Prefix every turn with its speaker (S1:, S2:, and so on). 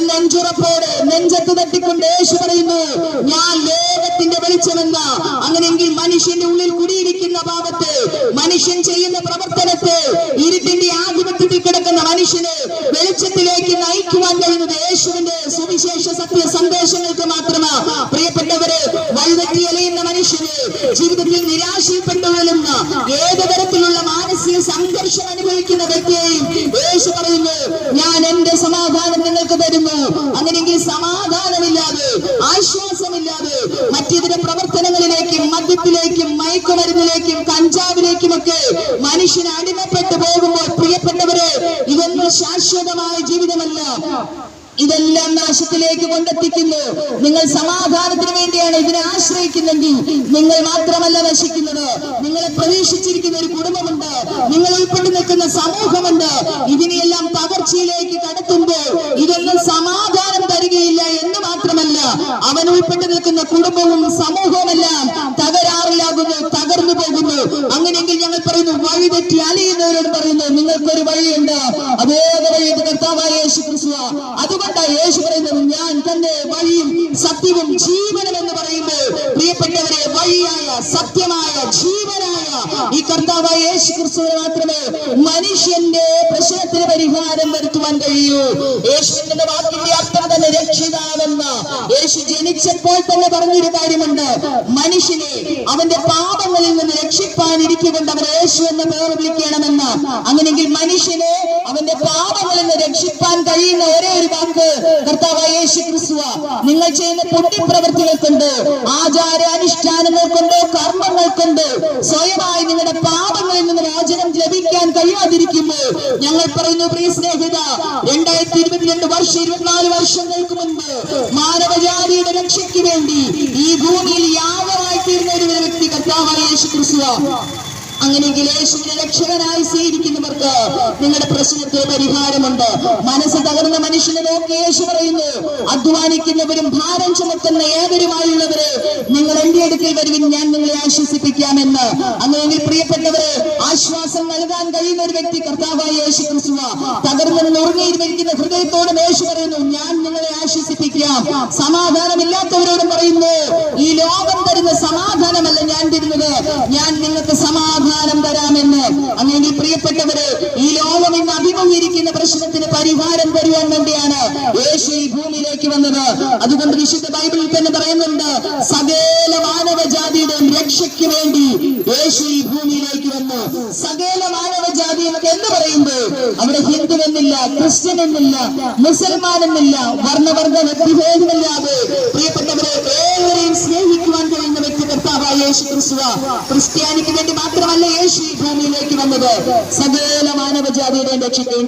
S1: എന്നാൽ നെഞ്ചുറപ്പോടെ നെഞ്ചത്ത് തട്ടിക്കൊണ്ട് യേശു പറയുന്നു ഞാൻ ലോകത്തിന്റെ വെളിച്ചമെന്ന അങ്ങനെയെങ്കിൽ മനുഷ്യന്റെ ഉള്ളിൽ കുടിയിരിക്കുന്ന പാപത്തെ മനുഷ്യൻ ചെയ്യുന്ന പ്രവർത്തനത്തെ ഇരുട്ടിന്റെ ആധിപത്യത്തിൽ കിടക്കുന്ന മനുഷ്യന് വെളിച്ചത്തിലേക്ക് നയിക്കുവാൻ കഴിയുന്നത് യേശുവിന്റെ സുവിശേഷ സത്യ സന്ദേശങ്ങൾക്ക് മാത്രമാ. പ്രിയപ്പെട്ടവര് വഴിതെറ്റി അലയുന്ന മനുഷ്യന് ജീവിതത്തിൽ നിരാശയിൽപ്പെട്ടു ഏത് തരത്തിലുള്ള മാനസിക സംഘർഷം അനുഭവിക്കുന്ന വ്യക്തിയെയും യേശു പറയുന്നു ഞാൻ എന്റെ സമാധാനം നിങ്ങൾക്ക് അങ്ങനെങ്കിൽ സമാധാനമില്ലാതെ ആശ്വാസമില്ലാതെ മറ്റിതര പ്രവർത്തനങ്ങളിലേക്കും മദ്യത്തിലേക്കും മയക്കുമരുന്നിലേക്കും കഞ്ചാവിലേക്കും ഒക്കെ മനുഷ്യൻ അടിമപ്പെട്ടു പോകുമ്പോൾ പ്രിയപ്പെട്ടവരെ ഇതൊന്നും ശാശ്വതമായ ജീവിതമല്ല. ഇതെല്ലാം നാശത്തിലേക്ക് കൊണ്ടെത്തിക്കുന്നു. നിങ്ങൾ സമാധാനത്തിന് വേണ്ടിയാണ് ഇതിനെ ആശ്രയിക്കുന്നെങ്കിൽ നിങ്ങൾ മാത്രമല്ല നശിക്കുന്നത് നിങ്ങളെ പ്രതീക്ഷിച്ചിരിക്കുന്ന ഒരു കുടുംബമുണ്ട്. നിങ്ങൾ ഉൾപ്പെട്ടു നിൽക്കുന്ന സമൂഹമുണ്ട്. ഇതിനെയെല്ലാം തകർച്ചയിലേക്ക് കടത്തുമ്പോൾ അവൻ നിൽക്കുന്ന കുടുംബവും സമൂഹവുമെല്ലാം തകരാറിലാകുന്നു തകർന്നു പോകുന്നു. അങ്ങനെയെങ്കിൽ ഞങ്ങൾ പറയുന്നു വഴി തെറ്റി അലയുന്നവരോട് പറയുന്നു നിങ്ങൾക്കൊരു വഴിയുണ്ട്. അതേ വഴിയുടെ കർത്താവായ യേശു ക്രിസ്തു അതുകൊണ്ടാണ് യേശു പറയുന്നത് ഞാൻ തന്നെ വഴിയും സത്യവും ജീവനും എന്ന് പറയുമ്പോൾ പ്രിയപ്പെട്ടവരെ വഴിയായ സത്യമായ ജീവനായ ഈ കർത്താവായ യേശു ക്രിസ്തുവിന് മാത്രമേ മനുഷ്യന്റെ പ്രശ്നത്തിന് പരിഹാരം വരുത്തുവാൻ കഴിയൂ. യേശുവിന്റെ വാക്കിന്റെ യേശു ജനിച്ചപ്പോൾ തന്നെ പറഞ്ഞൊരു കാര്യമുണ്ട്. മനുഷ്യനെ അവന്റെ പാപങ്ങളിൽ നിന്ന് രക്ഷിപ്പാൻ അവർ യേശു എന്ന പേർ വിളിക്കണമെന്ന്. അങ്ങനെങ്കിൽ മനുഷ്യനെ അവന്റെ പാപങ്ങളിൽ നിന്ന് രക്ഷിപ്പാൻ കഴിയുന്ന ഒരേ ഒരു വാക്ക് കർത്താവ് യേശു ക്രിസ്തുവ. നിങ്ങൾ ചെയ്യുന്ന പൊട്ടിപ്രവൃത്തികൾ കൊണ്ട് ആചാര അനുഷ്ഠാനങ്ങൾ കൊണ്ട് കർമ്മങ്ങൾ കൊണ്ട് സ്വയമായി നിങ്ങളുടെ പാപങ്ങളിൽ നിന്ന് വാചനം ലഭിക്കാൻ കഴിയാതിരിക്കുമ്പോൾ ഞങ്ങൾ പറയുന്നു പ്രിയ സ്നേഹിത രണ്ടായിരത്തി ഇരുപത്തിരണ്ട് വർഷം ഇരുപത്തിനാല് വർഷങ്ങൾക്ക് മുൻപ് മാനവജാതിയുടെ രക്ഷയ്ക്ക് വേണ്ടി ഈ ഭൂമിയിൽ യാഗമായി തീർന്ന ഒരു വ്യക്തി കർത്താവായ യേശു ക്രിസ്തുവ അങ്ങനെയെങ്കിൽ യേശുവിനെ രക്ഷകനായി സ്വീകരിക്കുന്നവർക്ക് നിങ്ങളുടെ പ്രശ്നത്തിന് പരിഹാരമുണ്ട്. മനസ്സ് തകർന്ന മനുഷ്യനെ നോക്കി യേശു പറയുന്നു അധ്വാനിക്കുന്നവരും ഭാരം ചുമത്തുന്ന ഏവരുമായുള്ളവരെ നിങ്ങൾ എന്റെ അടുക്കൽ വരുവിൻ ഞാൻ നിങ്ങളെ ആശ്വസിപ്പിക്കാമെന്ന്. അങ്ങനെയെങ്കിൽ പ്രിയപ്പെട്ടവരെ ആശ്വാസം നൽകാൻ കഴിയുന്ന ഒരു വ്യക്തി കർത്താവായ യേശു ക്രിസ്തുവ തകർന്നു നുറുങ്ങിയിരിക്കുന്ന ഹൃദയത്തോട് യേശു പറയുന്നു ഞാൻ നിങ്ങളെ ആശ്വസിപ്പിക്കാം സമാധാനമില്ലാത്തവരോട് പറയുന്നു ഈ ലോകം തരുന്ന സമാധാനമല്ല ഞാൻ തരുന്നത്. ഞാൻ നിങ്ങൾക്ക് സമാധാനം തരാമെന്ന്. അങ്ങനെ പ്രിയപ്പെട്ടവരെ ഈ ലോകം ഇന്ന് അഭിമുഖീകരിക്കുന്ന പ്രശ്നത്തിന് പരിഹാരം തരുവാൻ വേണ്ടിയാണ് യേശു ഈ ഭൂമിയിലേക്ക് വന്നത്. അതുകൊണ്ട് വിശുദ്ധ ബൈബിളിൽ തന്നെ പറയുന്നുണ്ട് സകല സകല മാനവജാതി എന്ന് പറയുമ്പോൾ അവിടെ ഹിന്ദു എന്നില്ല ക്രിസ്ത്യൻ എന്നില്ല മുസൽമാൻ എന്നില്ല വർണവർഗ വ്യക്തിഭേദമില്ലാതെ പ്രിയപ്പെട്ടവരെ ഏവരെയും സ്നേഹിക്കുവാൻ കഴിയുന്ന വ്യക്തി കർത്താവായ യേശു ക്രിസ്തുവ. ക്രിസ്ത്യാനിക്ക് വേണ്ടി മാത്രമല്ല യേശു ഭൂമിയിലേക്ക് വന്നത്. സകല മാനവജാതിയുടെ രക്ഷയ്ക്ക്